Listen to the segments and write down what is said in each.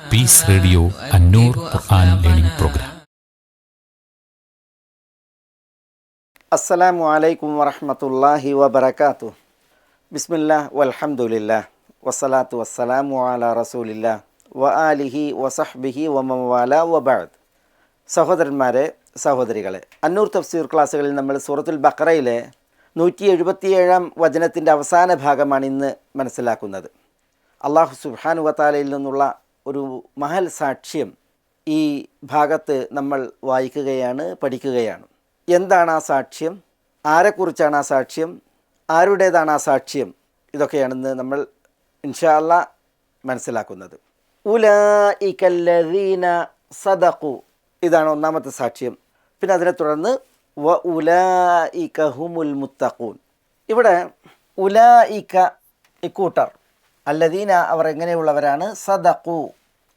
Peace radio Annoor Quran learning programme അസ്സലാമു അലൈക്കും വറഹമത്തല്ലാഹി വബർക്കാത്തു ബിസ്മില്ലാ വൽഹംദുലില്ലാ വസ്സലാത്തു വസ്സലാമു അല റസൂലില്ലാ വ ആലിഹി വസഹ്ബിഹി വമവാല വബാദ് സഹോദരന്മാരെ സഹോദരികളെ അന്നൂർ തഫ്സീർ ക്ലാസ്സുകളിൽ നമ്മൾ സൂറത്തുൽ ബക്കറയിലെ നൂറ്റി എഴുപത്തിയേഴാം വചനത്തിന്റെ അവസാന ഭാഗമാണ് ഇന്ന് മനസ്സിലാക്കുന്നത്. അള്ളാഹു സുബ്ഹാനു വത്താലയിൽ നിന്നുള്ള ഒരു മഹൽ സാക്ഷ്യം ഈ ഭാഗത്ത് നമ്മൾ വായിക്കുകയാണ് പഠിക്കുകയാണ്. എന്താണ് ആ സാക്ഷ്യം? ആരെക്കുറിച്ചാണ് ആ സാക്ഷ്യം? ആരുടേതാണ് ആ സാക്ഷ്യം? ഇതൊക്കെയാണെന്ന് നമ്മൾ ഇൻഷാല്ല മനസ്സിലാക്കുന്നത്. ഉലീന സദഖു. ഇതാണ് ഒന്നാമത്തെ സാക്ഷ്യം. പിന്നെ അതിനെ തുടർന്ന് വ ഉലീക ഹുമുൽ മുത്തഖൂൻ. ഇവിടെ ഉലീക ഇക്കൂട്ടർ അല്ലദീന അവർ എങ്ങനെയുള്ളവരാണ്? സദഖു.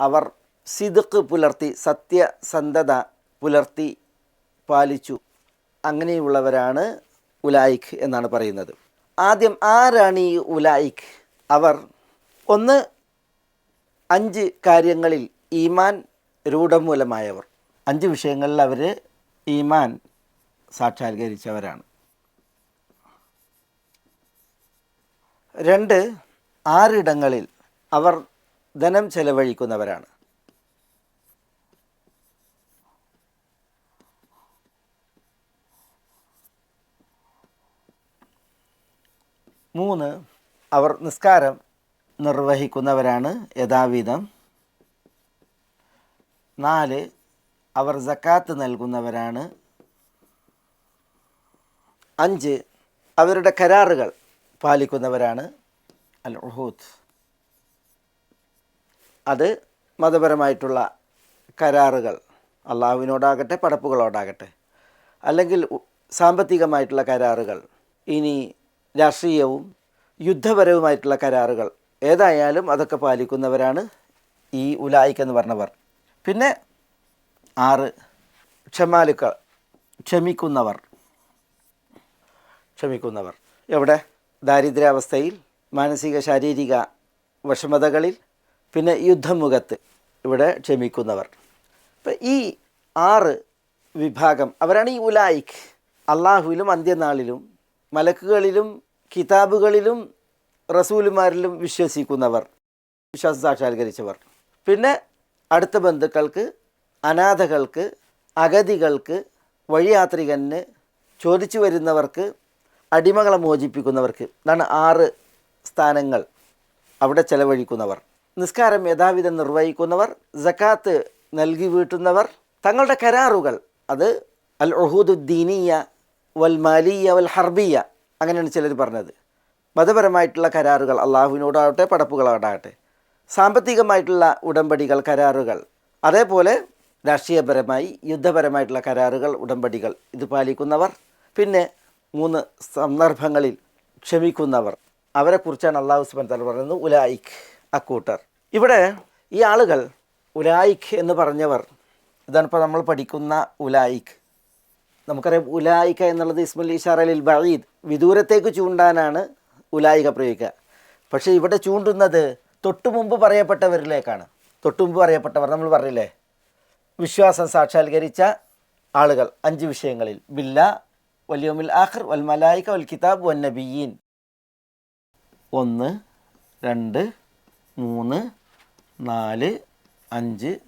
അവർ സിദുക്ക് പുലർത്തി സത്യസന്ധത പുലർത്തി പാലിച്ചു. അങ്ങനെയുള്ളവരാണ് ഉലായിഖ് എന്നാണ് പറയുന്നത്. ആദ്യം ആരാണ് ഈ ഉലായിഖ്? അവർ ഒന്ന് അഞ്ച് കാര്യങ്ങളിൽ ഈമാൻ രൂഢമൂലമായവർ അഞ്ച് വിഷയങ്ങളിൽ അവർ ഈമാൻ സാക്ഷാത്കരിച്ചവരാണ്. രണ്ട് ആറിടങ്ങളിൽ അവർ ധനം ചെലവഴിക്കുന്നവരാണ്. മൂന്ന് അവർ നിസ്കാരം നിർവഹിക്കുന്നവരാണ് യഥാവിധം. നാല് അവർ ജക്കാത്ത് നൽകുന്നവരാണ്. അഞ്ച് അവരുടെ കരാറുകൾ പാലിക്കുന്നവരാണ്. അൽ ഉഹൂദ് അത് മതപരമായിട്ടുള്ള കരാറുകൾ. അള്ളാഹുവിനോടാകട്ടെ പടപ്പുകളോടാകട്ടെ. അല്ലെങ്കിൽ സാമ്പത്തികമായിട്ടുള്ള കരാറുകൾ. ഇനി രാഷ്ട്രീയവും യുദ്ധപരവുമായിട്ടുള്ള കരാറുകൾ. ഏതായാലും അതൊക്കെ പാലിക്കുന്നവരാണ് ഈ ഉലായിക്കെന്ന് പറഞ്ഞവർ. പിന്നെ ആറ് ക്ഷമാലുക്കൾ. ക്ഷമിക്കുന്നവർ. ക്ഷമിക്കുന്നവർ. എവിടെ? ദാരിദ്ര്യാവസ്ഥയിൽ മാനസിക ശാരീരിക വിഷമതകളിൽ പിന്നെ യുദ്ധമുഖത്ത് ഇവിടെ ക്ഷമിക്കുന്നവർ. അപ്പം ഈ ആറ് വിഭാഗം അവരാണ് ഈ ഉലായിഖ് അള്ളാഹുവിലും അന്ത്യനാളിലും മലക്കുകളിലും കിതാബുകളിലും റസൂലുമാരിലും വിശ്വസിക്കുന്നവർ വിശ്വാസം സാക്ഷാത്കരിച്ചവർ പിന്നെ അടുത്ത ബന്ധുക്കൾക്ക് അനാഥകൾക്ക് അഗതികൾക്ക് വഴിയാത്രികന് ചോദിച്ചു വരുന്നവർക്ക് അടിമകളെ മോചിപ്പിക്കുന്നവർക്ക്. ഇതാണ് ആറ് സ്ഥാനങ്ങൾ അവിടെ ചെലവഴിക്കുന്നവർ. നിസ്കാരം യഥാവിധം നിർവഹിക്കുന്നവർ ജക്കാത്ത് നൽകി വീട്ടുന്നവർ തങ്ങളുടെ കരാറുകൾ അത് അൽ ഒഹൂദുദ്ദീനീയ വൽ മാലിയ വൽ ഹർബിയ അങ്ങനെയാണ് ചിലർ പറഞ്ഞത്. മതപരമായിട്ടുള്ള കരാറുകൾ അള്ളാഹുവിനോടാകട്ടെ പടപ്പുകളോടാകട്ടെ. സാമ്പത്തികമായിട്ടുള്ള ഉടമ്പടികൾ കരാറുകൾ. അതേപോലെ രാഷ്ട്രീയപരമായി യുദ്ധപരമായിട്ടുള്ള കരാറുകൾ ഉടമ്പടികൾ ഇത് പാലിക്കുന്നവർ. പിന്നെ മൂന്ന് സന്ദർഭങ്ങളിൽ ക്ഷമിക്കുന്നവർ. അവരെക്കുറിച്ചാണ് അള്ളാഹു സുബൻ തല പറയുന്നത് ഉലായിഖ് അക്കൂട്ടർ. ഇവിടെ ഈ ആളുകൾ ഉലായിഖ് എന്ന് പറഞ്ഞവർ ഇതാണ് ഇപ്പോൾ നമ്മൾ പഠിക്കുന്ന ഉലായിഖ് നമുക്കറിയാം ഉലായിക എന്നുള്ളത് ഇസ്മുൽ ഇഷാറലിൽ ബഴീദ് വിദൂരത്തേക്ക് ചൂണ്ടാനാണ് ഉലായിക പ്രയോഗിക്കുക. പക്ഷേ ഇവിടെ ചൂണ്ടുന്നത് തൊട്ടു മുമ്പ് പറയപ്പെട്ടവരിലേക്കാണ്. തൊട്ടു മുമ്പ് പറയപ്പെട്ടവർ നമ്മൾ പറയില്ലേ വിശ്വാസം സാക്ഷാത്കരിച്ച ആളുകൾ അഞ്ച് വിഷയങ്ങളിൽ. ബില്ല വല്യോമിൽ ആഖർ വൽ മലായിക വൽ കിതാബ് വൻ നബിയീൻ. ഒന്ന് രണ്ട് മൂന്ന് നാല് അഞ്ച്.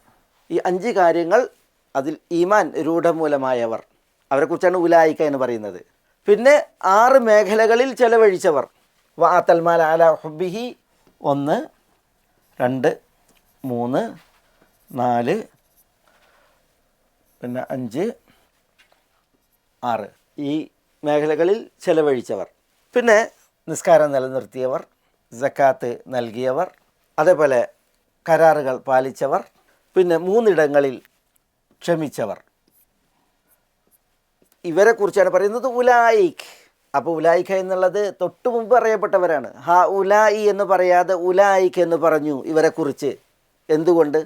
ഈ അഞ്ച് കാര്യങ്ങൾ അതിൽ ഈമാൻ രൂഢമൂലമായവർ. അവരെക്കുറിച്ചാണ് ഉലായിക്ക എന്ന് പറയുന്നത്. പിന്നെ ആറ് മേഖലകളിൽ ചെലവഴിച്ചവർ. വാത്തൽമാൽ അല ഹുബിഹി ഒന്ന് രണ്ട് മൂന്ന് നാല് പിന്നെ അഞ്ച് ആറ്. ഈ മേഖലകളിൽ ചെലവഴിച്ചവർ. പിന്നെ നിസ്കാരം നിലനിർത്തിയവർ ജക്കാത്ത് നൽകിയവർ അതേപോലെ കരാറുകൾ പാലിച്ചവർ പിന്നെ മൂന്നിടങ്ങളിൽ ക്ഷമിച്ചവർ. ഇവരെ കുറിച്ചാണ് പറയുന്നത് ഉലായിഖ് അപ്പോൾ ഉലായിഖ എന്നുള്ളത് തൊട്ടു മുമ്പ് അറിയപ്പെട്ടവരാണ്. ഹാ ഉലായി എന്ന് പറയാതെ ഉലായിഖ് എന്ന് പറഞ്ഞു ഇവരെ കുറിച്ച് എന്തുകൊണ്ട്?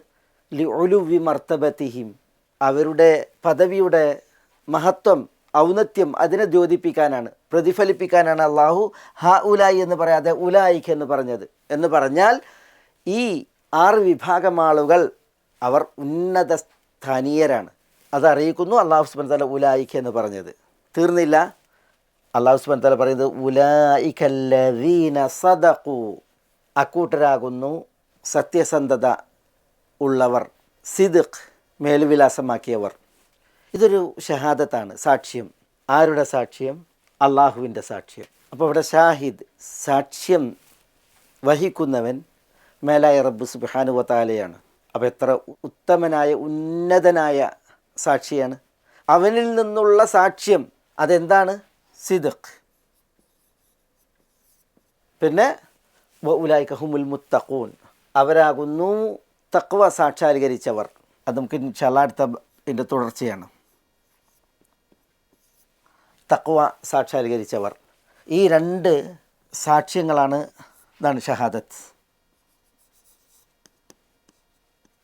ലി ഒലുവി മർത്തബത്തിഹിം. അവരുടെ പദവിയുടെ മഹത്വം ഔന്നത്യം അതിനെ ദ്യോതിപ്പിക്കാനാണ് പ്രതിഫലിപ്പിക്കാനാണ് അള്ളാഹു ഹ ഉലായി എന്ന് പറയാതെ ഉലായിഖ് എന്ന് പറഞ്ഞത്. എന്ന് പറഞ്ഞാൽ ഈ ആറ് വിഭാഗം ആളുകൾ അവർ ഉന്നത സ്ഥാനീയരാണ്. അതറിയിക്കുന്നു അള്ളാഹു സുബൻ തല ഉലായിക്ക് എന്ന് പറഞ്ഞത്. തീർന്നില്ല. അള്ളാഹു സുബൻ തല പറയുന്നത് ഉലായിക്കല്ലീന സദഖു. അക്കൂട്ടരാകുന്നു സത്യസന്ധത ഉള്ളവർ സിദുഖ് മേൽവിലാസമാക്കിയവർ. ഇതൊരു ഷഹാദത്താണ് സാക്ഷ്യം. ആരുടെ സാക്ഷ്യം? അള്ളാഹുവിന്റെ സാക്ഷ്യം. അപ്പോൾ ഇവിടെ ഷാഹിദ് സാക്ഷ്യം വഹിക്കുന്നവൻ മേലായ റബ്ബ് സുബാനു വത്താലയാണ് അപ്പോൾ എത്ര ഉത്തമനായ ഉന്നതനായ സാക്ഷിയാണ്. അവനിൽ നിന്നുള്ള സാക്ഷ്യം അതെന്താണ്? സിദഖ്. പിന്നെ ഉലായിക്കഹുമുൽ മുത്തഖൂൻ. അവരാകുന്നു തക്വ സാക്ഷാത്കരിച്ചവർ. അത് നമുക്ക് ചലാടുത്ത ഇതിന്റെ തുടർച്ചയാണ്. തക്വ സാക്ഷാത്കരിച്ചവർ. ഈ രണ്ട് സാക്ഷ്യങ്ങളാണ് ഇതാണ് ഷഹാദത്ത്.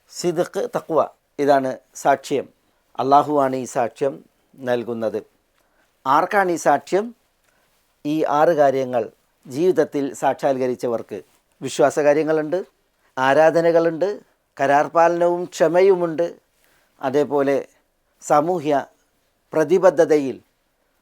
സിദ്ഖ് തക്വ ഇതാണ് സാക്ഷ്യം. അള്ളാഹുവാണ് ഈ സാക്ഷ്യം നൽകുന്നത്. ആർക്കാണ് ഈ സാക്ഷ്യം? ഈ ആറ് കാര്യങ്ങൾ ജീവിതത്തിൽ സാക്ഷാത്കരിച്ചവർക്ക്. വിശ്വാസകാര്യങ്ങളുണ്ട് ആരാധനകളുണ്ട് കരാർ പാലനവും ക്ഷമയുമുണ്ട്. അതേപോലെ സാമൂഹ്യ പ്രതിബദ്ധതയിൽ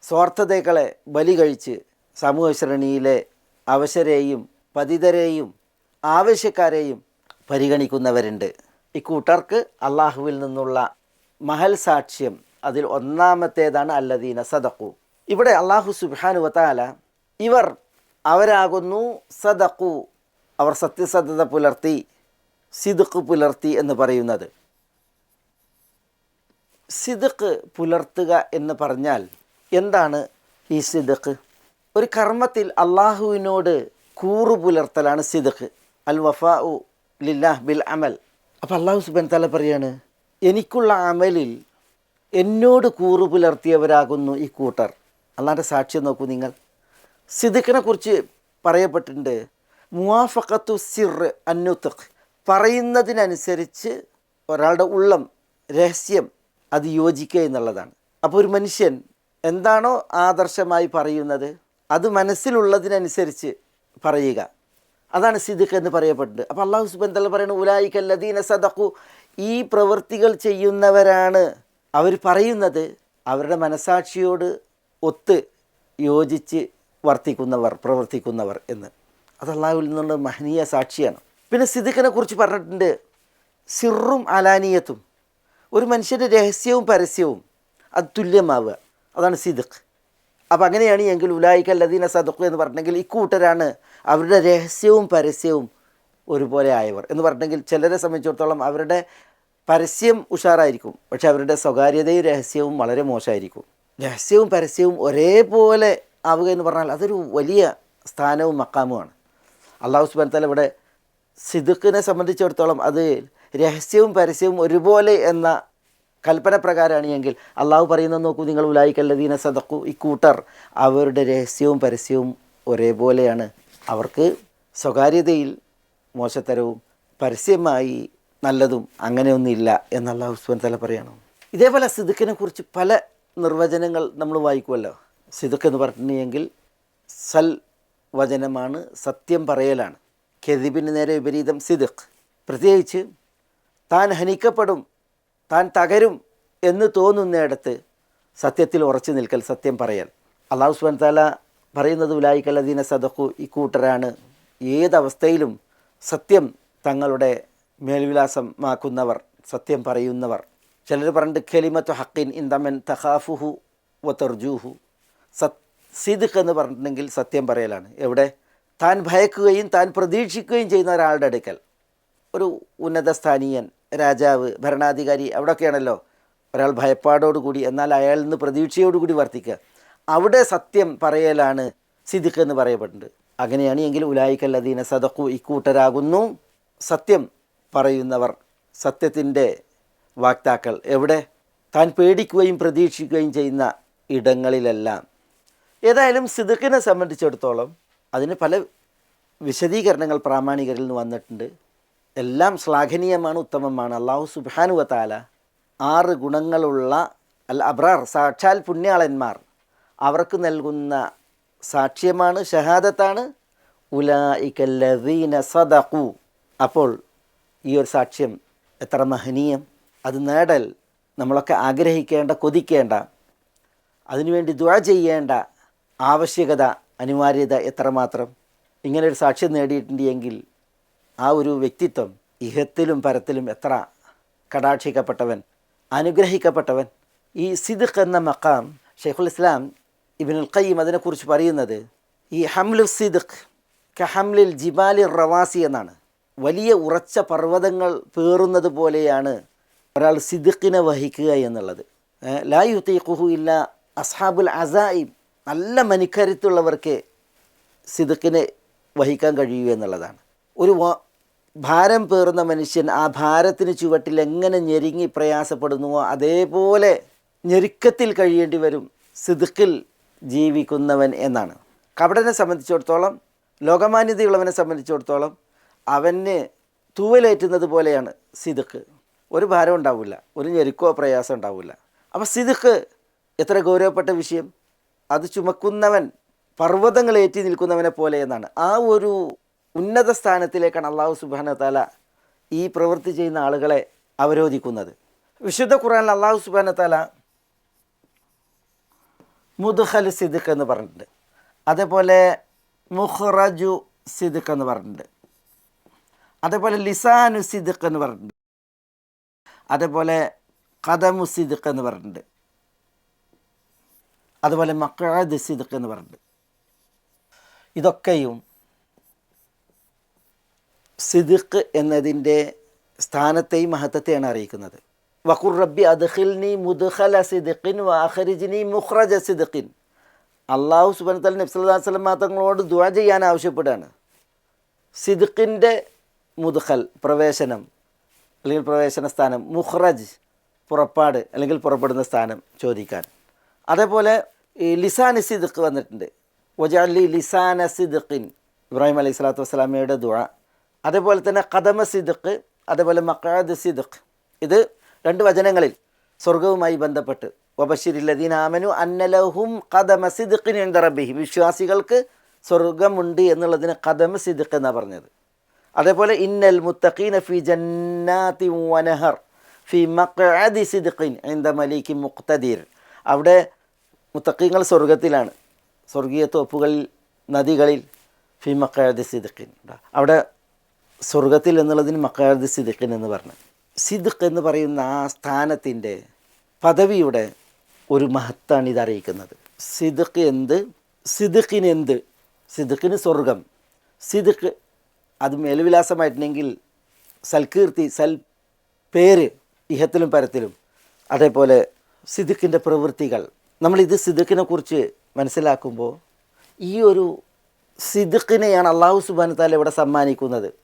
സ്വാർത്ഥതകളെ ബലി കഴിച്ച് സമൂഹ ശ്രേണിയിലെ അവശരെയും പതിതരെയും ആവശ്യക്കാരെയും പരിഗണിക്കുന്നവരുണ്ട്. ഇക്കൂട്ടർക്ക് അള്ളാഹുവിൽ നിന്നുള്ള മഹൽ സാക്ഷ്യം അതിൽ ഒന്നാമത്തേതാണ് അല്ലദീന സദഖു. ഇവിടെ അള്ളാഹു സുബാനുവത്താല ഇവർ അവരാകുന്നു സദഖു. അവർ സത്യസന്ധത പുലർത്തി സിദുക്ക് പുലർത്തി എന്ന് പറയുന്നത്. സിദുക്ക് പുലർത്തുക എന്ന് പറഞ്ഞാൽ എന്താണ് ഈ സിദക്ക്? ഒരു കർമ്മത്തിൽ അള്ളാഹുവിനോട് കൂറു പുലർത്തലാണ് സിദക്ക്. അൽ വഫാ ഉ ലില്ലാഹ് ബിൽ അമൽ. അപ്പോൾ അള്ളാഹു സുബൻ തല പറയാണ് എനിക്കുള്ള അമലിൽ എന്നോട് കൂറു പുലർത്തിയവരാകുന്നു ഈ കൂട്ടർ. അള്ളാന്റെ സാക്ഷ്യം നോക്കൂ നിങ്ങൾ. സിദക്കിനെ കുറിച്ച് പറയപ്പെട്ടിട്ടുണ്ട് മുവാഫക്കത്തു സിർ അന്നുത്തഖ്. പറയുന്നതിനനുസരിച്ച് ഒരാളുടെ ഉള്ളം രഹസ്യം അത് യോജിക്കുക എന്നുള്ളതാണ്. അപ്പോൾ ഒരു മനുഷ്യൻ എന്താണോ ആദർശമായി പറയുന്നത് അത് മനസ്സിലുള്ളതിനനുസരിച്ച് പറയുക. അതാണ് സിദ്ദിഖ് എന്ന് പറയപ്പെട്ടത് അപ്പോൾ അള്ളാഹു സുബൻ തല പറയുന്നത് ഉലായിക്കല്ലദീന സദഖു. ഈ പ്രവൃത്തികൾ ചെയ്യുന്നവരാണ് അവർ പറയുന്നത്. അവരുടെ മനസാക്ഷിയോട് ഒത്ത് യോജിച്ച് വർത്തിക്കുന്നവർ പ്രവർത്തിക്കുന്നവർ എന്ന്. അത് അള്ളാഹുവിൽ നിന്നുള്ള മഹനീയ സാക്ഷിയാണ്. പിന്നെ സിദ്ദിഖിനെ കുറിച്ച് പറഞ്ഞിട്ടുണ്ട് സിറും അലാനിയത്തും. ഒരു മനുഷ്യന്റെ രഹസ്യവും പരസ്യവും അത് തുല്യമാവുക. അതാണ് സിദ്ഖ്. അപ്പം അങ്ങനെയാണ് എങ്കിൽ ഉലായിക്കൽ ലദീന സദഖു എന്ന് പറഞ്ഞെങ്കിൽ ഇക്കൂട്ടരാണ് അവരുടെ രഹസ്യവും പരസ്യവും ഒരുപോലെ ആയവർ. എന്ന് പറഞ്ഞെങ്കിൽ ചിലരെ സംബന്ധിച്ചിടത്തോളം അവരുടെ പരസ്യം ഉഷാറായിരിക്കും. പക്ഷെ അവരുടെ സ്വകാര്യതയും രഹസ്യവും വളരെ മോശമായിരിക്കും. രഹസ്യവും പരസ്യവും ഒരേപോലെ ആവുക എന്ന് പറഞ്ഞാൽ അതൊരു വലിയ സ്ഥാനവും മക്കാമുമാണ്. അള്ളാഹു സുബാൻ തല ഇവിടെ സിദുക്കിനെ സംബന്ധിച്ചിടത്തോളം അത് രഹസ്യവും പരസ്യവും ഒരുപോലെ എന്ന കൽപ്പന പ്രകാരമാണ് എങ്കിൽ. അള്ളാഹു പറയുന്നത് നോക്കൂ നിങ്ങൾ ഉലായിക്കല്ലതീന സദക്കു ഇക്കൂട്ടർ അവരുടെ രഹസ്യവും പരസ്യവും ഒരേപോലെയാണ്. അവർക്ക് സ്വകാര്യതയിൽ മോശത്തരവും പരസ്യമായി നല്ലതും അങ്ങനെയൊന്നുമില്ല എന്നുള്ള ഉസ്മാൻ തല പറയണം. ഇതേപോലെ സിദുക്കിനെ കുറിച്ച് പല നിർവചനങ്ങൾ നമ്മൾ വായിക്കുമല്ലോ സിദുക്ക് എന്ന് പറഞ്ഞിട്ടുണ്ടെങ്കിൽ സൽ വചനമാണ് സത്യം പറയലാണ്. കെതിബിന് നേരെ വിപരീതം സിദുഖ്. പ്രത്യേകിച്ച് താൻ ഹനിക്കപ്പെടും താൻ തകരും എന്ന് തോന്നുന്നിടത്ത് സത്യത്തിൽ ഉറച്ചു നിൽക്കൽ സത്യം പറയൽ. അള്ളാഹു സുബാൻ താല പറയുന്നത് ഉലായിക്കല്ലദീന സദഖു ഈ കൂട്ടരാണ് ഏതവസ്ഥയിലും സത്യം തങ്ങളുടെ മേൽവിലാസമാക്കുന്നവർ സത്യം പറയുന്നവർ. ചിലർ പറഞ്ഞിട്ട് ഖലിമത്ത് ഹക്കിൻ ഇന്ദമൻ തഹാഫുഹു വത്തർജൂഹു സത് സിദ്ഖ് എന്ന് പറഞ്ഞിട്ടുണ്ടെങ്കിൽ സത്യം പറയലാണ്. എവിടെ? താൻ ഭയക്കുകയും താൻ പ്രതീക്ഷിക്കുകയും ചെയ്യുന്ന ഒരാളുടെ അടുക്കൽ. ഒരു ഉന്നത സ്ഥാനീയൻ രാജാവ് ഭരണാധികാരി അവിടെയൊക്കെയാണല്ലോ ഒരാൾ ഭയപ്പാടോടുകൂടി എന്നാൽ അയാളിൽ നിന്ന് പ്രതീക്ഷയോടുകൂടി വർത്തിക്കുക. അവിടെ സത്യം പറയലാണ് സിദിഖ് എന്ന് പറയപ്പെട്ടിട്ടുണ്ട്. അങ്ങനെയാണ് എങ്കിൽ ഉലായിക്കല്ലദീന സദക്കു ഇക്കൂട്ടരാകുന്നു സത്യം പറയുന്നവർ സത്യത്തിന്റെ വാക്താക്കൾ എവിടെ? താൻ പേടിക്കുകയും പ്രതീക്ഷിക്കുകയും ചെയ്യുന്ന ഇടങ്ങളിലെല്ലാം. ഏതായാലും സിദുക്കിനെ സംബന്ധിച്ചിടത്തോളം അതിന് പല വിശദീകരണങ്ങൾ പ്രാമാണികരിൽ നിന്ന് വന്നിട്ടുണ്ട്. എല്ലാം ശ്ലാഘനീയമാണ് ഉത്തമമാണ്. അള്ളാഹു സുബാനു വത്താല ആറ് ഗുണങ്ങളുള്ള അൽ അബ്രാർ സാക്ഷാൽ പുണ്യാളന്മാർ അവർക്ക് നൽകുന്ന സാക്ഷ്യമാണ് ഷഹാദത്താണ്. ഉലായിക്കല്ലദീന സദഖു. അപ്പോൾ ഈ ഒരു സാക്ഷ്യം എത്ര മഹനീയം. അത് നേടൽ നമ്മളൊക്കെ ആഗ്രഹിക്കേണ്ട കൊതിക്കേണ്ട അതിനുവേണ്ടി ദുഴ ചെയ്യേണ്ട ആവശ്യകത അനിവാര്യത എത്രമാത്രം. ഇങ്ങനെ ഒരു സാക്ഷ്യം നേടിയിട്ടുണ്ടെങ്കിൽ ആ ഒരു വ്യക്തിത്വം ഇഹത്തിലും പരത്തിലും എത്ര കടാക്ഷിക്കപ്പെട്ടവൻ അനുഗ്രഹിക്കപ്പെട്ടവൻ. ഈ സിദ്ഖ് എന്ന മക്കാം ഷെയ്ഖുൽ ഇസ്ലാം ഇബിനുൽ ഖയ്യം അതിനെക്കുറിച്ച് പറയുന്നത് ഈ ഹംലു സിദ്ഖ് കഹംലിൽ ജിബാലി റവാസി എന്നാണ്. വലിയ ഉറച്ച പർവതങ്ങൾ പേറുന്നത് പോലെയാണ് ഒരാൾ സിദ്ഖിനെ വഹിക്കുക എന്നുള്ളത്. ഏ, തീ കുഹു ഇല്ല അസ്ഹാബുൽ അസായിം നല്ല മനിക്കരുത്തുള്ളവർക്ക് സിദ്ഖിനെ വഹിക്കാൻ കഴിയൂ എന്നുള്ളതാണ്. ഒരു ഭാരം പേറുന്ന മനുഷ്യൻ ആ ഭാരത്തിന് ചുവട്ടിൽ എങ്ങനെ ഞെരുങ്ങി പ്രയാസപ്പെടുന്നുവോ അതേപോലെ ഞെരുക്കത്തിൽ കഴിയേണ്ടി വരും സിദുക്കിൽ ജീവിക്കുന്നവൻ എന്നാണ്. കപടനെ സംബന്ധിച്ചിടത്തോളം ലോകമാന്യതയുള്ളവനെ സംബന്ധിച്ചിടത്തോളം അവന് തൂവലേറ്റുന്നത് പോലെയാണ് സിദുക്ക് ഒരു ഭാരം ഉണ്ടാവില്ല ഒരു ഞെരുക്കോ പ്രയാസം ഉണ്ടാവില്ല. അപ്പോൾ സിദുക്ക് എത്ര ഗൗരവപ്പെട്ട വിഷയം. അത് ചുമക്കുന്നവൻ പർവതങ്ങൾ ഏറ്റി നിൽക്കുന്നവനെ പോലെ എന്നാണ്. ആ ഒരു ഉന്നത സ്ഥാനത്തിലേക്കാണ് അള്ളാഹു സുബാന താല ഈ പ്രവൃത്തി ചെയ്യുന്ന ആളുകളെ അവരോധിക്കുന്നത്. വിശുദ്ധ ഖുറാനിൽ അള്ളാഹു സുബാന താല മുദ്ഹൽ സിദ്ഖ് എന്ന് പറഞ്ഞിട്ടുണ്ട്. അതേപോലെ മുഹ്റജു സിദ്ഖ് എന്ന് പറഞ്ഞിട്ടുണ്ട്. അതേപോലെ ലിസാനു സിദ്ഖ് എന്ന് പറഞ്ഞിട്ടുണ്ട്. അതേപോലെ കഥമു സിദ്ഖ് എന്ന് പറഞ്ഞിട്ടുണ്ട്. അതുപോലെ മക്കാദ് സിദ്ഖ് എന്ന് പറഞ്ഞിട്ടുണ്ട്. ഇതൊക്കെയും സിദ്ഖ് എന്നതിന്റെ സ്ഥാനത്തെയും മഹത്വത്തെയാണ് അറിയിക്കുന്നത്. വഖുർ റബ്ബി അദ്ഖിൽനി മുദ്ഖല സിദ്ഖിൻ വാഹരിജിനി മുഖ്റജ സിദ്ഖിൻ. അള്ളാഹു സുബാൻ തല നബ്സല്ലാ വസ്ലം തങ്ങളോട് ദുആ ചെയ്യാൻ ആവശ്യപ്പെടുകയാണ്. സിദിഖിന്റെ മുദ്ഖൽ പ്രവേശനം അല്ലെങ്കിൽ പ്രവേശന സ്ഥാനം മുഖ്റജ് പുറപ്പാട് അല്ലെങ്കിൽ പുറപ്പെടുന്ന സ്ഥാനം ചോദിക്കാൻ. അതേപോലെ ഈ ലിസാൻ സിദിഖ് വന്നിട്ടുണ്ട്. വജാലി ലിസാൻ സിദ്ഖിൻ. ഇബ്രാഹിം അലൈഹി സ്വലാത്തു വസ്സലാമയുടെ ദുആ. അതേപോലെ തന്നെ കദമ സിദ്ഖ് അതേപോലെ മക്കാദ് സിദ്ഖ്. ഇത് രണ്ട് വചനങ്ങളിൽ സ്വർഗവുമായി ബന്ധപ്പെട്ട്. വബഷിരില്ലദീൻ ആമനു അന്നലഹും കദമ സിദ്ഖിൻ എന്തറബിഹി വിശ്വാസികൾക്ക് സ്വർഗമുണ്ട് എന്നുള്ളതിന് കദമ സിദ്ഖ് എന്നാണ് പറഞ്ഞത്. അതേപോലെ ഇന്നൽ മുത്തഖീന ഫി ജന്നാത്തി വനഹർ ഫി മഖഅദി സിദ്ഖിൻ ഇന്ദ മലീക്കി മുഖ്തദീർ. അവിടെ മുത്തഖീങ്ങൾ സ്വർഗത്തിലാണ് സ്വർഗീയ തോപ്പുകളിൽ നദികളിൽ ഫി മഖഅദി സിദ്ഖിൻ. അവിടെ സ്വർഗത്തിൽ എന്നുള്ളതിന് മഖഅദി സിദിഖിൻ എന്ന് പറഞ്ഞു. സിദ്ഖ് എന്ന് പറയുന്ന ആ സ്ഥാനത്തിന്റെ പദവിയുടെ ഒരു മഹത്താണ് ഇത് അറിയിക്കുന്നത്. സിദ്ഖ് എന്ത്? സിദ്ഖിന് എന്ത്? സിദ്ഖിന് സ്വർഗം. സിദ്ഖ് അത് മേൽവിലാസമായിട്ടുണ്ടെങ്കിൽ സൽകീർത്തി സൽ പേര് ഇഹത്തിലും പരത്തിലും അതേപോലെ സിദ്ഖിന്റെ പ്രവൃത്തികൾ. നമ്മളിത് സിദ്ഖിനെ കുറിച്ച് മനസ്സിലാക്കുമ്പോൾ ഈ ഒരു സിദ്ഖിനെയാണ് അള്ളാഹു സുബാൻ ഇവിടെ സമ്മാനിക്കുന്നത്.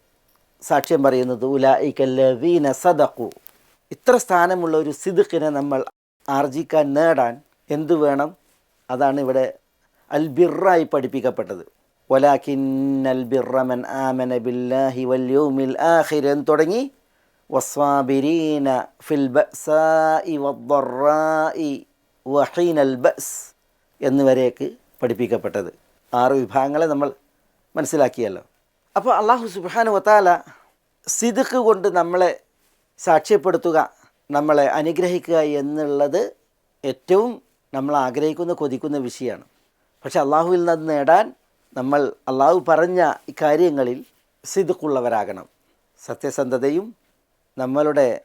സാക്ഷ്യം പറയുന്നത് ഉലായിക്കല്ലവീന സദഖു. ഇത്ര സ്ഥാനമുള്ള ഒരു സിദ്ഖിനെ നമ്മൾ ആർജിക്കാൻ നേടാൻ എന്തു വേണം? അതാണ് ഇവിടെ അൽബിറായി പഠിപ്പിക്കപ്പെട്ടത്. ഒലാഖിൻ അൽബിറമൻ ആമന ബില്ലാഹി വല്യൂമിൽ ആഹിരൻ തുടങ്ങി വസ്വാബിരീന ഫിൽ ബഅസാഇ വദ്ദറാഇ വഹീനൽ ബസ് എന്നുവരേക്ക് പഠിപ്പിക്കപ്പെട്ടത്. ആറ് വിഭാഗങ്ങളെ നമ്മൾ മനസ്സിലാക്കിയല്ലോ. അപ്പോൾ അള്ളാഹു സുബാനു വത്താല സിദുക്ക് കൊണ്ട് നമ്മളെ സാക്ഷ്യപ്പെടുത്തുക നമ്മളെ അനുഗ്രഹിക്കുക എന്നുള്ളത് ഏറ്റവും നമ്മൾ ആഗ്രഹിക്കുന്ന കൊതിക്കുന്ന വിഷയമാണ്. പക്ഷെ അള്ളാഹുവിൽ നിന്ന് നേടാൻ നമ്മൾ അള്ളാഹു പറഞ്ഞ കാര്യങ്ങളിൽ സിദുക്കുള്ളവരാകണം സത്യസന്ധതയും നമ്മളുടെ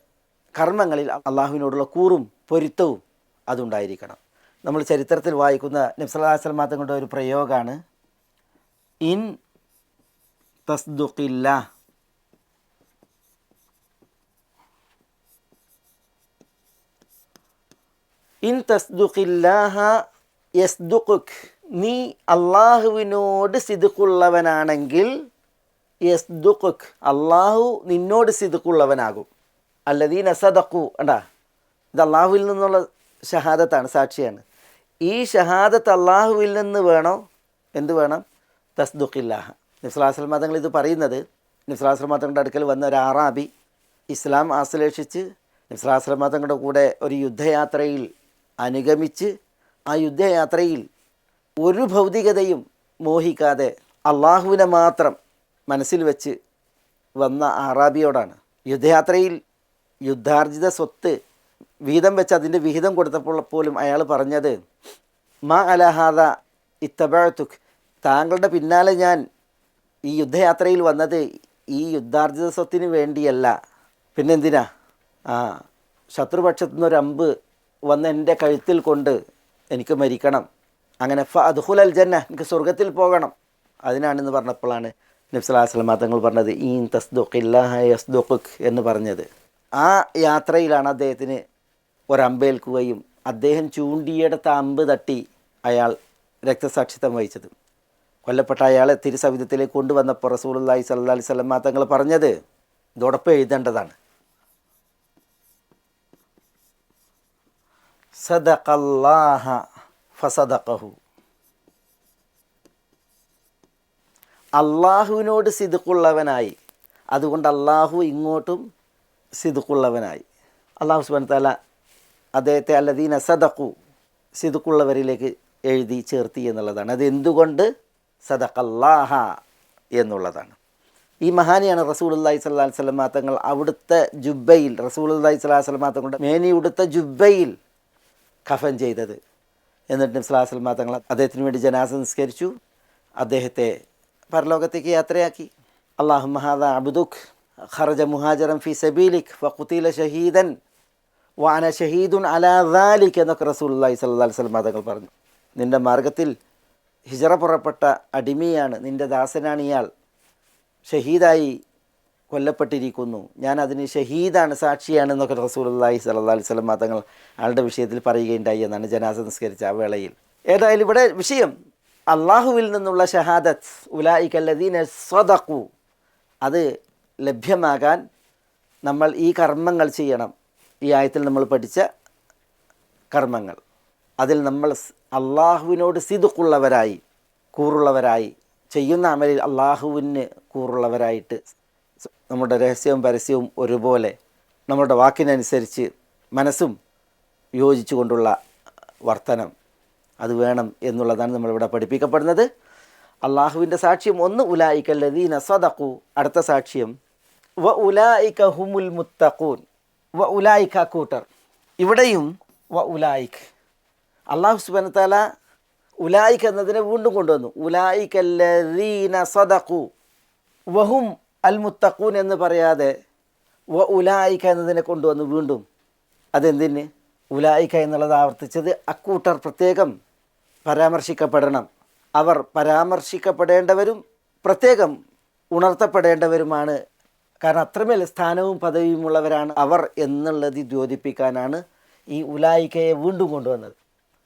കർമ്മങ്ങളിൽ അള്ളാഹുവിനോടുള്ള കൂറും പൊരുത്തവും അതുണ്ടായിരിക്കണം. നമ്മൾ ചരിത്രത്തിൽ വായിക്കുന്ന നബ്സലാസ്ലം തങ്ങളുടെ ഒരു പ്രയോഗമാണ്. ഇൻ തസ്ദുഖില്ല. ഇൻ തസ്ദുഖില്ലാഹ യസ്ദുഖുക്. നീ അള്ളാഹുവിനോട് സിദുക്കുള്ളവനാണെങ്കിൽ യസ്ദുഖുക്. അള്ളാഹു നിന്നോട് സിദുക്കുള്ളവനാകും അല്ലദീൻ സദഖു അണ്ടാ ഇത് അള്ളാഹുവിൽ നിന്നുള്ള ഷഹാദത്താണ് സാക്ഷിയാണ്. ഈ ഷഹാദത്ത് അള്ളാഹുവിൽ നിന്ന് വേണോ? എന്ത് വേണം? തസ്ദുഖില്ലാഹ. നിസ്ലാസ്ലം തങ്ങൾ ഇത് പറയുന്നത്. നിസ്ലാസ്ലം തങ്ങളുടെ അടുക്കൽ വന്ന ഒരു ആറാബി ഇസ്ലാം ആശ്ലേഷിച്ച് നിസ്ലാസ്ലം തങ്ങളുടെ കൂടെ ഒരു യുദ്ധയാത്രയിൽ അനുഗമിച്ച് ആ യുദ്ധയാത്രയിൽ ഒരു ഭൗതികതയും മോഹിക്കാതെ അള്ളാഹുവിനെ മാത്രം മനസ്സിൽ വെച്ച് വന്ന ആറാബിയോടാണ് യുദ്ധയാത്രയിൽ യുദ്ധാർജിത സ്വത്ത് വീതം വെച്ച് അതിന്റെ വിഹിതം കൊടുത്തപ്പോൾ പോലും അയാൾ പറഞ്ഞത് മാ അലഹാദ ഇത്തബഴത്തുക് താങ്കളുടെ പിന്നാലെ ഞാൻ ഈ യുദ്ധയാത്രയിൽ വന്നത് ഈ യുദ്ധാർജിത സ്വത്തിന് വേണ്ടിയല്ല. പിന്നെന്തിനാ? ആ ശത്രുപക്ഷത്തു നിന്നൊരു അമ്പ് വന്ന് എന്റെ കഴുത്തിൽ കൊണ്ട് എനിക്ക് മരിക്കണം. അങ്ങനെ ഫ അദ്ഹുൽ അൽ ജന്ന എനിക്ക് സ്വർഗത്തിൽ പോകണം. അതിനാണെന്ന് പറഞ്ഞപ്പോഴാണ് നബ്സലാസ്ലം തങ്ങൾ പറഞ്ഞത് ഈൻ തസ്ദുഖ് യസ്ദുഖുക് എന്ന് പറഞ്ഞത്. ആ യാത്രയിലാണ് അദ്ദേഹത്തിന് ഒരമ്പേൽക്കുകയും അദ്ദേഹം ചൂണ്ടിയെടുത്ത അമ്പ് തട്ടി അയാൾ രക്തസാക്ഷിത്വം വഹിച്ചത്. കൊല്ലപ്പെട്ട അയാളെ തിരുസവിധത്തിലേക്ക് കൊണ്ടുവന്നപ്പോൾ റസൂലുള്ളാഹി സ്വല്ലല്ലാഹി അലൈഹി വസല്ലം തങ്ങൾ പറഞ്ഞത്. ഇതോടൊപ്പം എഴുതേണ്ടതാണ്. സദഖല്ലാഹ ഫസദഖഹു. അള്ളാഹുവിനോട് സിതുക്കുള്ളവനായി അതുകൊണ്ട് അള്ളാഹു ഇങ്ങോട്ടും സിതുക്കുള്ളവനായി അള്ളാഹു സുബാൻ തല അദ്ദേഹത്തെ അല്ലദീന സദഖു സിതുക്കുള്ളവരിലേക്ക് എഴുതി ചേർത്തി എന്നുള്ളതാണ്. അത് എന്തുകൊണ്ട് സദഖല്ലാഹ എന്നുള്ളതാണ്. ഈ മഹാനിയാണ് റസൂലുള്ളാഹി സ്വല്ലാ തങ്ങൾ അവിടുത്തെ ജുബയിൽ റസൂലുള്ളാഹി സ്വലാ തങ്ങളുടെ മേനി ഉടുത്ത ജുബയിൽ കഫൻ ചെയ്തത്. എന്നിട്ട് സ്വലാ സ്വലമാങ്ങൾ അദ്ദേഹത്തിന് വേണ്ടി ജനാസ നിസ്കരിച്ചു. അദ്ദേഹത്തെ പരലോകത്തേക്ക് യാത്രയാക്കി. അള്ളാഹു മഹാദ അബുദുഖ് ഖറജ മുഹാജറം ഫി സബീലിഖ് ഫുത്തീല ഷഹീദൻ വാന ഷഹീദുൻ അലാദാലിഖ് എന്നൊക്കെ റസൂലുള്ളാഹി അള്ളാഹി സ്വല്ലാ വസല്ലം തങ്ങൾ പറഞ്ഞു. നിന്റെ മാർഗത്തിൽ ഹിജറ പുറപ്പെട്ട അടിമയാണ്. നിന്റെ ദാസനാണ് ഇയാൾ. ഷഹീദായി കൊല്ലപ്പെട്ടിരിക്കുന്നു. ഞാൻ അതിന് ഷഹീദാണ് സാക്ഷിയാണ് എന്നൊക്കെ സ്വല്ലല്ലാഹി അലൈഹി വസല്ലം തങ്ങൾ ആളുടെ വിഷയത്തിൽ പറയുകയുണ്ടായി എന്നാണ് ജനാസ നിസ്കരിച്ച ആ വേളയിൽ. ഏതായാലും ഇവിടെ വിഷയം അള്ളാഹുവിൽ നിന്നുള്ള ഷഹാദത്ത് ഉലായിക്കല്ലദീന സ്വതക്കു അത് ലഭ്യമാകാൻ നമ്മൾ ഈ കർമ്മങ്ങൾ ചെയ്യണം. ഈ ആയത്തിൽ നമ്മൾ പഠിച്ച കർമ്മങ്ങൾ. അതിൽ നമ്മൾ അള്ളാഹുവിനോട് സിതുക്കുള്ളവരായി കൂറുള്ളവരായി ചെയ്യുന്ന അമലിൽ അള്ളാഹുവിന് കൂറുള്ളവരായിട്ട് നമ്മുടെ രഹസ്യവും പരസ്യവും ഒരുപോലെ നമ്മുടെ വാക്കിനനുസരിച്ച് മനസ്സും യോജിച്ചുകൊണ്ടുള്ള വർത്തനം അത് വേണം എന്നുള്ളതാണ് നമ്മളിവിടെ പഠിപ്പിക്കപ്പെടുന്നത്. അള്ളാഹുവിന്റെ സാക്ഷ്യം ഒന്ന് ഉലായിക്കല്ലദീന സദഖു. അടുത്ത സാക്ഷ്യം വ ഉലായിക്ക ഹുമുൽ മുത്തഖൂൻ. വ ഉലായിക്ക കൂട്ടർ. ഇവിടെയും വ ഉലായിക്. അള്ളാഹു സുബനത്താല ഉലായിക്ക് എന്നതിനെ വീണ്ടും കൊണ്ടുവന്നു. ഉലായിക്കല്ലീന സദഖു. വഹും അൽ മുത്തഖൂൻ എന്ന് പറയാതെ വ ഉലായിക്ക എന്നതിനെ കൊണ്ടുവന്നു വീണ്ടും. അതെന്തിന്? ഉലായിക്ക എന്നുള്ളത് ആവർത്തിച്ചത് അക്കൂട്ടർ പ്രത്യേകം പരാമർശിക്കപ്പെടണം. അവർ പരാമർശിക്കപ്പെടേണ്ടവരും പ്രത്യേകം ഉണർത്തപ്പെടേണ്ടവരുമാണ്. കാരണം അത്രമേൽ സ്ഥാനവും പദവിയുമുള്ളവരാണ് അവർ എന്നുള്ളത് ദ്യോതിപ്പിക്കാനാണ് ഈ ഉലായിക്കയെ വീണ്ടും കൊണ്ടുവന്നത്.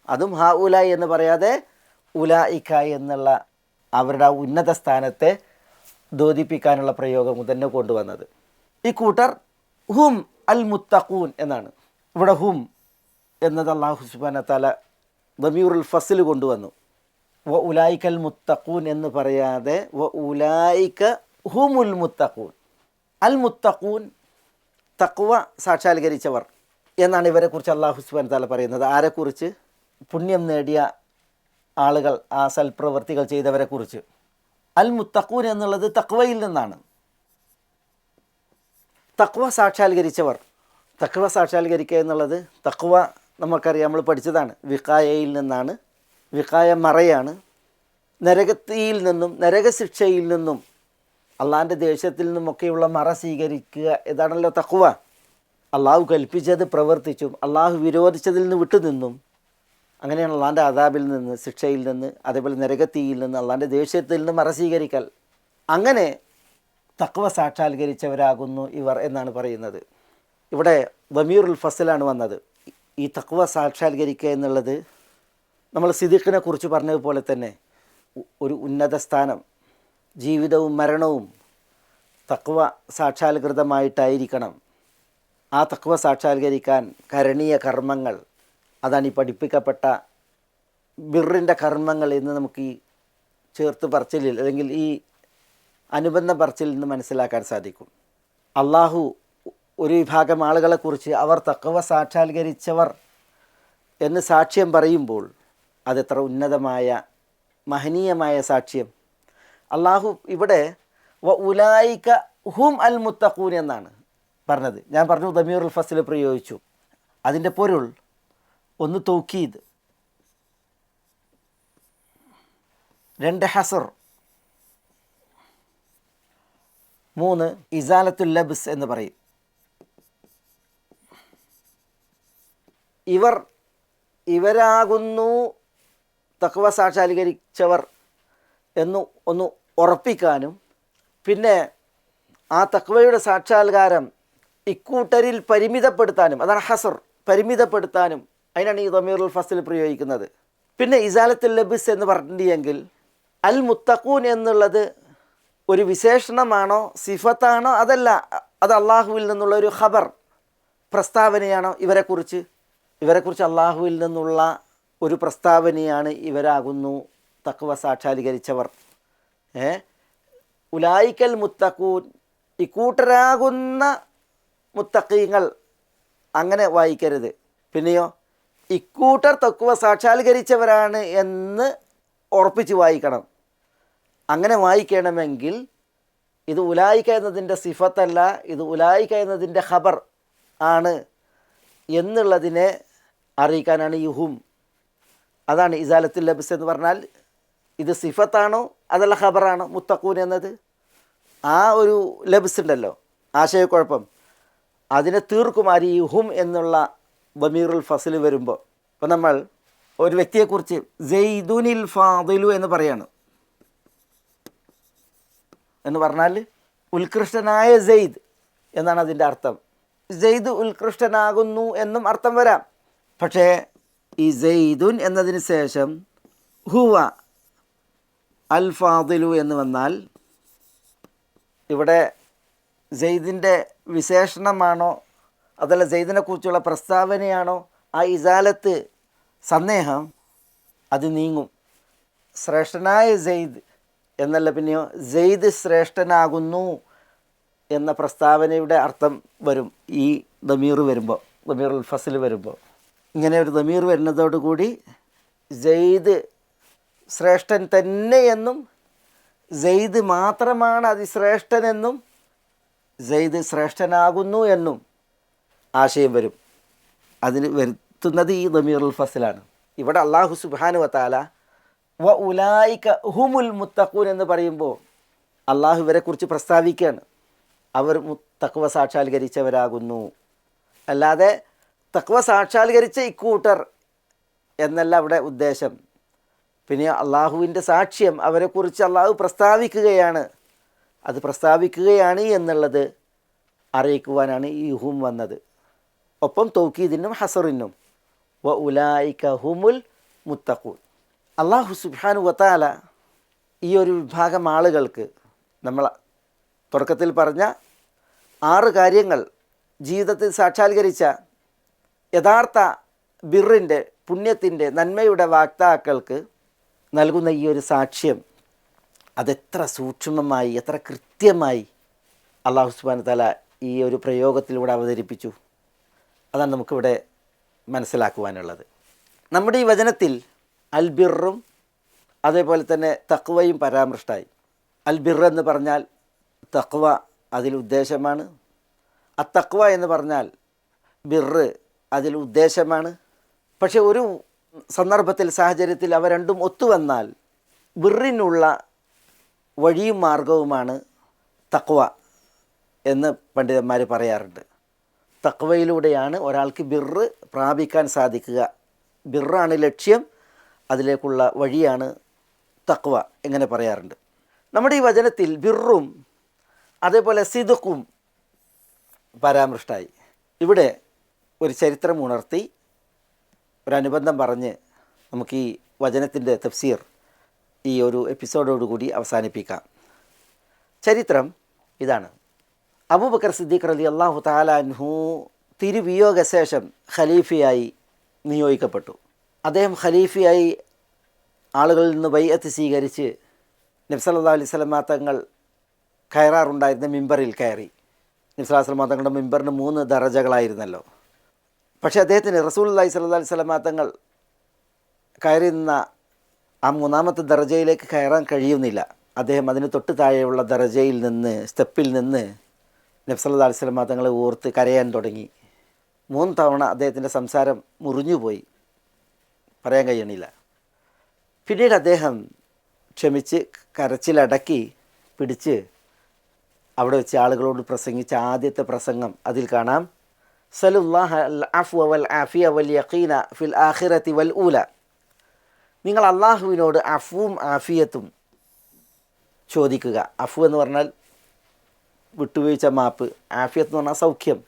അതും ഹാ ഉലായി എന്ന് പറയാതെ ഉലായിക്ക എന്നുള്ള അവരുടെ ഉന്നത സ്ഥാനത്തെ ദ്യോതിപ്പിക്കാനുള്ള പ്രയോഗം തന്നെ കൊണ്ടുവന്നത്. ഈ കൂട്ടർ ഹും അൽ മുത്തഖൂൻ എന്നാണ്. ഇവിടെ ഹും എന്നത് അള്ളാഹു സുബാന തല ദമീറുൽ ഫസിൽ കൊണ്ടുവന്നു. വ ഉലായിക്കൽ മുത്തഖൂൻ എന്ന് പറയാതെ വ ഉലായിക്ക ഹുമുൽ മുത്തഖൂൻ. അൽ മുത്തഖൂൻ തക്വ സാക്ഷാത്കരിച്ചവർ എന്നാണ് ഇവരെക്കുറിച്ച് അള്ളാഹു സുബാൻ താല പറയുന്നത്. ആരെക്കുറിച്ച്? പുണ്യം നേടിയ ആളുകൾ ആ ചെയ്തവരെ കുറിച്ച് അൽ മുത്തക്കൂൻ എന്നുള്ളത് തക്വയിൽ നിന്നാണ്. തക്വ സാക്ഷാത്കരിച്ചവർ. തക്വ സാക്ഷാത്കരിക്കുക എന്നുള്ളത് തക്വ നമുക്കറിയാം നമ്മൾ പഠിച്ചതാണ്. വിക്കായയിൽ നിന്നാണ്. വിക്കായ മറയാണ്. നരകത്തിയിൽ നിന്നും നരകശിക്ഷയിൽ നിന്നും അള്ളാന്റെ ദേശത്തിൽ നിന്നുമൊക്കെയുള്ള മറ സ്വീകരിക്കുക ഇതാണല്ലോ തക്വ അള്ളാഹു കൽപ്പിച്ചത് പ്രവർത്തിച്ചും അള്ളാഹു വിരോധിച്ചതിൽ നിന്ന് വിട്ടുനിന്നും അങ്ങനെയാണ് അള്ളാന്റെ അതാബിൽ നിന്ന് ശിക്ഷയിൽ നിന്ന് അതേപോലെ നരകത്തിയിൽ നിന്ന് അള്ളാന്റെ ദേഷ്യത്തിൽ നിന്ന് മറ സ്വീകരിക്കൽ. അങ്ങനെ തക്വ സാക്ഷാത്കരിച്ചവരാകുന്നു ഇവർ എന്നാണ് പറയുന്നത്. ഇവിടെ വമീറുൽ ഫസലാണ് വന്നത്. ഈ തക്വ സാക്ഷാത്കരിക്കുക എന്നുള്ളത് നമ്മൾ സിദിഖിനെ കുറിച്ച് പറഞ്ഞതുപോലെ തന്നെ ഒരു ഉന്നത സ്ഥാനം ജീവിതവും മരണവും തക്വ സാക്ഷാത്കൃതമായിട്ടായിരിക്കണം. ആ തക്വ സാക്ഷാത്കരിക്കാൻ കരണീയ കർമ്മങ്ങൾ അതാണ് ഈ പഠിപ്പിക്കപ്പെട്ട ബിറിന്റെ കർമ്മങ്ങൾ എന്ന് നമുക്ക് ഈ ചേർത്ത് പറച്ചിലിൽ അല്ലെങ്കിൽ ഈ അനുബന്ധ പറച്ചിൽ നിന്ന് മനസ്സിലാക്കാൻ സാധിക്കും. അള്ളാഹു ഒരു വിഭാഗം ആളുകളെക്കുറിച്ച് അവർ തക്കവ സാക്ഷാത്കരിച്ചവർ എന്ന് സാക്ഷ്യം പറയുമ്പോൾ അതെത്ര ഉന്നതമായ മഹനീയമായ സാക്ഷ്യം. അള്ളാഹു ഇവിടെ വ ഉലായിക്ക ഹും അൽ മുത്തഖൂൻ എന്നാണ് പറഞ്ഞത്. ഞാൻ പറഞ്ഞു ദമീറുൽ ഫസിൽ പ്രയോഗിച്ചു. അതിന്റെ പൊരുൾ ഒന്ന് തൗക്കീദ്. രണ്ട് ഹസർ. മൂന്ന് ഇസാലത്തുൽ ലബ്സ് എന്ന് പറയും. ഇവർ ഇവരാകുന്നു തക്വ സാക്ഷാത്കരിച്ചവർ എന്ന് ഒന്ന് ഉറപ്പിക്കാനും പിന്നെ ആ തക്വയുടെ സാക്ഷാത്കാരം ഇക്കൂട്ടരിൽ പരിമിതപ്പെടുത്താനും അതാണ് ഹസർ പരിമിതപ്പെടുത്താനും അതിനാണ് ഈ ദമീറുൽ ഫസിൽ പ്രയോഗിക്കുന്നത്. പിന്നെ ഇസാലത്തുൽ ലബിസ് എന്ന് പറഞ്ഞിട്ടുണ്ടെങ്കിൽ അൽ മുത്തഖൂൻ എന്നുള്ളത് ഒരു വിശേഷണമാണോ സിഫത്താണോ അതല്ല അത് അള്ളാഹുവിൽ നിന്നുള്ള ഒരു ഖബർ പ്രസ്താവനയാണോ ഇവരെക്കുറിച്ച്? ഇവരെക്കുറിച്ച് അള്ളാഹുവിൽ നിന്നുള്ള ഒരു പ്രസ്താവനയാണ് ഇവരാകുന്നു തക്വ സാക്ഷാത്കരിച്ചവർ. ഏ? ഉലായിക്കൽ മുത്തക്കൂൻ ഇക്കൂട്ടരാകുന്ന മുത്തക്കീങ്ങൾ അങ്ങനെ വായിക്കരുത്. പിന്നെയോ ഇക്കൂട്ടർ തക്കുവ സാക്ഷാത്കരിച്ചവരാണ് എന്ന് ഉറപ്പിച്ച് വായിക്കണം. അങ്ങനെ വായിക്കണമെങ്കിൽ ഇത് ഉലായിക്ക എന്നതിന്റെ സിഫത്തല്ല ഇത് ഉലായിക്ക എന്നതിന്റെ ഖബർ ആണ് എന്നുള്ളതിനെ അറിയിക്കാനാണ് യുഹും അതാണ് ഇസാലത്തുൽ ലബ്സ് എന്ന് പറഞ്ഞാൽ ഇത് സിഫത്താണോ അതല്ല ഖബറാണോ? മുത്തക്കൂൻ എന്നത് ആ ഒരു ലബ്സ് ഉണ്ടല്ലോ ആശയക്കുഴപ്പം. അതിനെ തീർക്കും ഹും എന്നുള്ള ബമീറുൽ ഫസിൽ വരുമ്പോൾ അപ്പോൾ നമ്മൾ ഒരു വ്യക്തിയെക്കുറിച്ച് ജെയ്ദുനിൽ ഫാദിലു എന്ന് പറയാണ്. എന്ന് പറഞ്ഞാൽ ഉത്കൃഷ്ടനായ ജെയ്ദ് എന്നാണ് അതിന്റെ അർത്ഥം. ജെയ്ദ് ഉത്കൃഷ്ടനാകുന്നു എന്നും അർത്ഥം വരാം. പക്ഷേ ഈ ജെയ്ദുൻ എന്നതിന് ശേഷം ഹുവ അൽ ഫാദിലു എന്ന് വന്നാൽ ഇവിടെ ജെയ്ദിന്റെ വിശേഷണമാണോ അതല്ല സെയ്ദിനെക്കുറിച്ചുള്ള പ്രസ്താവനയാണോ? ആ ഇസാലത്ത് സന്ദേഹം അത് നീങ്ങും. ശ്രേഷ്ഠനായ ജെയ്ദ് എന്നല്ല പിന്നെയോ ജെയ്ദ് ശ്രേഷ്ഠനാകുന്നു എന്ന പ്രസ്താവനയുടെ അർത്ഥം വരും ഈ ദമീർ വരുമ്പോൾ ദമീർ ഉൽ ഫസിൽ വരുമ്പോൾ. ഇങ്ങനെ ഒരു ദമീർ വരുന്നതോടുകൂടി ജെയ്ദ് ശ്രേഷ്ഠൻ തന്നെ എന്നും ജെയ്ദ് മാത്രമാണ് അതിശ്രേഷ്ഠനെന്നും ജെയ്ദ് ശ്രേഷ്ഠനാകുന്നു എന്നും ആശയം വരും. അതിന് വരുത്തുന്നത് ഈ ദമീറുൽ ഫസലാണ്. ഇവിടെ അള്ളാഹു സുബാനു വത്താല വ ഉലായിക്ക ഹുമുൽ മുത്തഖൂൻ എന്ന് പറയുമ്പോൾ അള്ളാഹു ഇവരെക്കുറിച്ച് പ്രസ്താവിക്കുകയാണ്. അവർ തക്വ സാക്ഷാത്കരിച്ചവരാകുന്നു. അല്ലാതെ തക്വ സാക്ഷാത്കരിച്ച ഇക്കൂട്ടർ എന്നല്ല അവിടെ ഉദ്ദേശം. പിന്നെ അള്ളാഹുവിന്റെ സാക്ഷ്യം അവരെക്കുറിച്ച് അള്ളാഹു പ്രസ്താവിക്കുകയാണ്. അത് പ്രസ്താവിക്കുകയാണ് എന്നുള്ളത് അറിയിക്കുവാനാണ് ഈ ഹും വന്നത്. ഒപ്പം തൗക്കീദിനും ഹസറിനും. വ ഉലായിക്ക ഹുമുൽ മുത്തഖൂൻ. അള്ളാഹു സുബാനു വത്താല ഈ ഒരു വിഭാഗം ആളുകൾക്ക് നമ്മൾ തുടക്കത്തിൽ പറഞ്ഞ ആറ് കാര്യങ്ങൾ ജീവിതത്തിൽ സാക്ഷാത്കരിച്ച യഥാർത്ഥ ബിറിന്റെ പുണ്യത്തിന്റെ നന്മയുടെ വാക്താക്കൾക്ക് നൽകുന്ന ഈ ഒരു സാക്ഷ്യം അതെത്ര സൂക്ഷ്മമായി എത്ര കൃത്യമായി അള്ളാഹു സുബാൻ തല ഈ ഒരു പ്രയോഗത്തിലൂടെ അവതരിപ്പിച്ചു. അതാണ് നമുക്കിവിടെ മനസ്സിലാക്കുവാനുള്ളത്. നമ്മുടെ ഈ വചനത്തിൽ അൽബിറും അതേപോലെ തന്നെ തക്വയും പരാമൃഷ്ടായി. അൽബിർ എന്ന് പറഞ്ഞാൽ തക്വ അതിൽ ഉദ്ദേശമാണ്. അത്തക്വ എന്ന് പറഞ്ഞാൽ ബിറ് അതിൽ ഉദ്ദേശമാണ്. പക്ഷെ ഒരു സന്ദർഭത്തിൽ സാഹചര്യത്തിൽ അവ രണ്ടും ഒത്തുവന്നാൽ ബിറിനുള്ള വഴിയും മാർഗവുമാണ് തക്വ എന്ന് പണ്ഡിതന്മാർ പറയാറുണ്ട്. തക്വയിലൂടെയാണ് ഒരാൾക്ക് ബിറ് പ്രാപിക്കാൻ സാധിക്കുക. ബിറാണ് ലക്ഷ്യം അതിലേക്കുള്ള വഴിയാണ് തക്വ എങ്ങനെ പറയാറുണ്ട്. നമ്മുടെ ഈ വചനത്തിൽ ബിർറും അതേപോലെ സിദുക്കും പരാമൃഷ്ടായി. ഇവിടെ ഒരു ചരിത്രം ഉണർത്തി ഒരനുബന്ധം പറഞ്ഞ് നമുക്ക് ഈ വചനത്തിന്റെ തഫ്സീർ ഈ ഒരു എപ്പിസോഡോടുകൂടി അവസാനിപ്പിക്കാം. ചരിത്രം ഇതാണ്. അബൂബക്കർ സിദ്ദീഖ് റലി അള്ളാഹു താലാൻഹു തിരുവിയോഗശേഷം ഖലീഫയായി നിയോഗിക്കപ്പെട്ടു. അദ്ദേഹം ഖലീഫയായി ആളുകളിൽ നിന്ന് ബൈഅത്ത് സ്വീകരിച്ച് നബ്സല്ലാ അലൈഹി സ്വലമാ തങ്ങൾ കയറാറുണ്ടായിരുന്ന മിമ്പറിൽ കയറി. നബ്സല്ലാ സ്വലമാ തങ്ങളുടെ മിമ്പറിന് മൂന്ന് ദറജകളായിരുന്നല്ലോ. പക്ഷേ അദ്ദേഹത്തിന് റസൂൽ അല്ലാഹി സ്വല്ലാ അലൈഹി സ്വലമാ തങ്ങൾ കയറി നിന്ന ആ മൂന്നാമത്തെ ദർജയിലേക്ക് കയറാൻ കഴിയുന്നില്ല. അദ്ദേഹം അതിന് തൊട്ട് താഴെയുള്ള ദർജയിൽ നിന്ന് സ്റ്റെപ്പിൽ നിന്ന് നബ്സല്ലാ അലിസ്ലമ തങ്ങളെ ഓർത്ത് കരയാൻ തുടങ്ങി. മൂന്ന് തവണ അദ്ദേഹത്തിന്റെ സംസാരം മുറിഞ്ഞുപോയി. പറയാൻ കഴിയണില്ല. പിന്നീട് അദ്ദേഹം ക്ഷമിച്ച് കരച്ചിലടക്കി പിടിച്ച് അവിടെ വെച്ച് ആളുകളോട് പ്രസംഗിച്ച ആദ്യത്തെ പ്രസംഗം അതിൽ കാണാം. വൽ ആഫിയ വൽ യഖീന ഫിൽ വൽ നിങ്ങൾ അള്ളാഹുവിനോട് അഫുവും ആഫിയത്തും ചോദിക്കുക. അഫു എന്ന് പറഞ്ഞാൽ വിട്ടുവീഴ്ച മാപ്പ് ആഫിയത്ത് എന്ന് പറഞ്ഞാൽ സൗഖ്യം.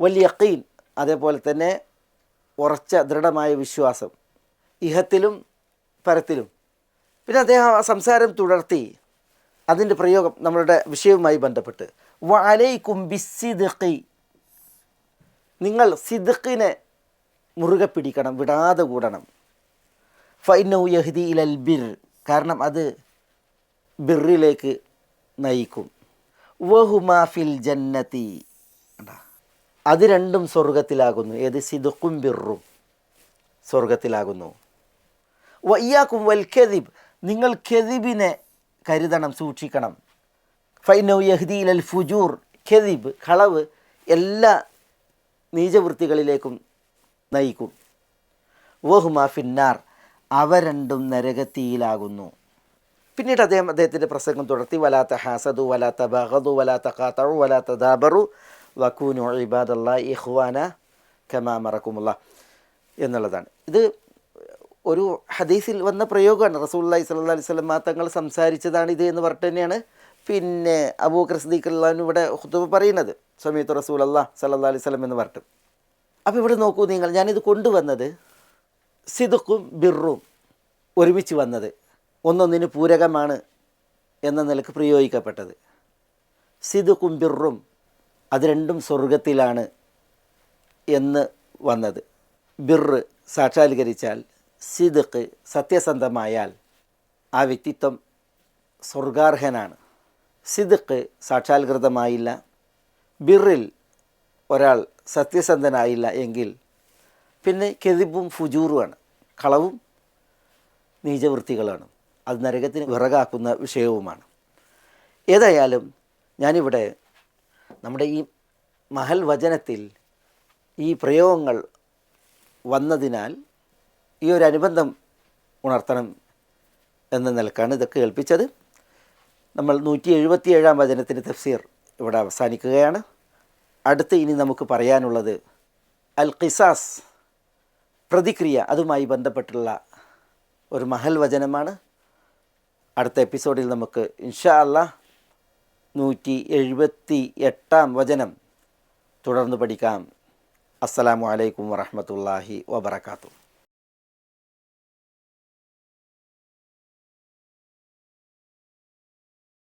വലിയ യഖീൻ അതേപോലെ തന്നെ ഉറച്ച ദൃഢമായ വിശ്വാസം. ഇഹത്തിലും പരത്തിലും. പിന്നെ അദ്ദേഹം ആ സംസാരം തുടർത്തി. അതിന്റെ പ്രയോഗം നമ്മളുടെ വിഷയവുമായി ബന്ധപ്പെട്ട്. വലൈക്കും ബിസിദ്ഖി. നിങ്ങൾ സിദ്ഖിനെ മുറുകെ പിടിക്കണം വിടാതെ കൂടണം. ഫൈനൗ യഹ്ദി ഇലൽ ബിർ. കാരണം അത് ബിറിലേക്ക് നയിക്കും. വഹുമാ ഫിൽ ജന്നത്തി? അത് രണ്ടും സ്വർഗത്തിലാകുന്നു ഏത്? സിദുക്കും ബിറും സ്വർഗത്തിലാകുന്നു വയ്യാക്കും വൽ ഖെദിബ് നിങ്ങൾ ഖെദിബിനെ കരുതണം സൂക്ഷിക്കണം. ഫൈനൗ യഹ്ദീൽ അൽ ഫുജൂർ. ഖെദിബ് കളവ് എല്ലാ നീചവൃത്തികളിലേക്കും നയിക്കും. വഹുമാ ഫിന്നാർ. അവ രണ്ടും നരകത്തിയിലാകുന്നു. പിന്നീട് അദ്ദേഹം അദ്ദേഹത്തിന്റെ പ്രസംഗം തുടർത്തി വലാത്ത ഹാസദു വലാത്ത ബഹദു വലാത്ത ഖാത്തറു വലാത്ത ദാബറു വക്കൂനു ഇബാദല്ല ഇഹ്വാന കമാ എന്നുള്ളതാണ്. ഇത് ഒരു ഹദീസിൽ വന്ന പ്രയോഗമാണ്. റസൂല്ലായി സല്ലാ അലൈഹി സ്വലം തങ്ങൾ സംസാരിച്ചതാണ് ഇത് എന്ന് പറഞ്ഞിട്ട് തന്നെയാണ്. പിന്നെ അബൂക്കർ സദീഖ് അള്ളഹാൻ ഇവിടെ ഹുത്തുബ പറയുന്നത് സമയത്ത് റസൂൽ അല്ലാ സല്ലാ അലൈഹി സ്വലം എന്ന് പറഞ്ഞിട്ട്. അപ്പോൾ ഇവിടെ നോക്കൂ നിങ്ങൾ ഞാനിത് കൊണ്ടുവന്നത് സിദുക്കും ബിറും ഒരുമിച്ച് വന്നത്. ഒന്നൊന്നിന് പൂരകമാണ് എന്ന നിലയ്ക്ക് പ്രയോഗിക്കപ്പെട്ടത്. സിദുക്കും കുംബിറും അത് രണ്ടും സ്വർഗത്തിലാണ് എന്ന് വന്നത്. ബിറ് സാക്ഷാത്കരിച്ചാൽ സിദുക്ക് സത്യസന്ധമായാൽ ആ വ്യക്തിത്വം സ്വർഗാർഹനാണ്. സിദുക്ക് സാക്ഷാത്കൃതമായില്ല. ബിറിൽ ഒരാൾ സത്യസന്ധനായില്ല എങ്കിൽ പിന്നെ കെതിബും ഫുജൂറുമാണ്. കളവും നീചവൃത്തികളാണ്. അത് നരകത്തിന് വിറകാക്കുന്ന വിഷയവുമാണ്. ഏതായാലും ഞാനിവിടെ നമ്മുടെ ഈ മഹൽ വചനത്തിൽ ഈ പ്രയോഗങ്ങൾ വന്നതിനാൽ ഈ ഒരു അനുബന്ധം ഉണർത്തണം എന്ന നിലക്കാണ് ഇതൊക്കെ കേൾപ്പിച്ചത്. നമ്മൾ നൂറ്റി എഴുപത്തി ഏഴാം വചനത്തിന്റെ തഫ്സീർ ഇവിടെ അവസാനിക്കുകയാണ്. അടുത്ത് ഇനി നമുക്ക് പറയാനുള്ളത് അൽ ഖിസാസ് പ്രതിക്രിയ അതുമായി ബന്ധപ്പെട്ടുള്ള ഒരു മഹൽ വചനമാണ്. അടുത്ത എപ്പിസോഡിൽ നമുക്ക് ഇൻഷാ അല്ല നൂറ്റി എഴുപത്തി എട്ടാം വചനം തുടർന്ന് പഠിക്കാം. അസ്സലാമു അലൈക്കും വറഹമത്തല്ലാഹി വബർക്കാത്തു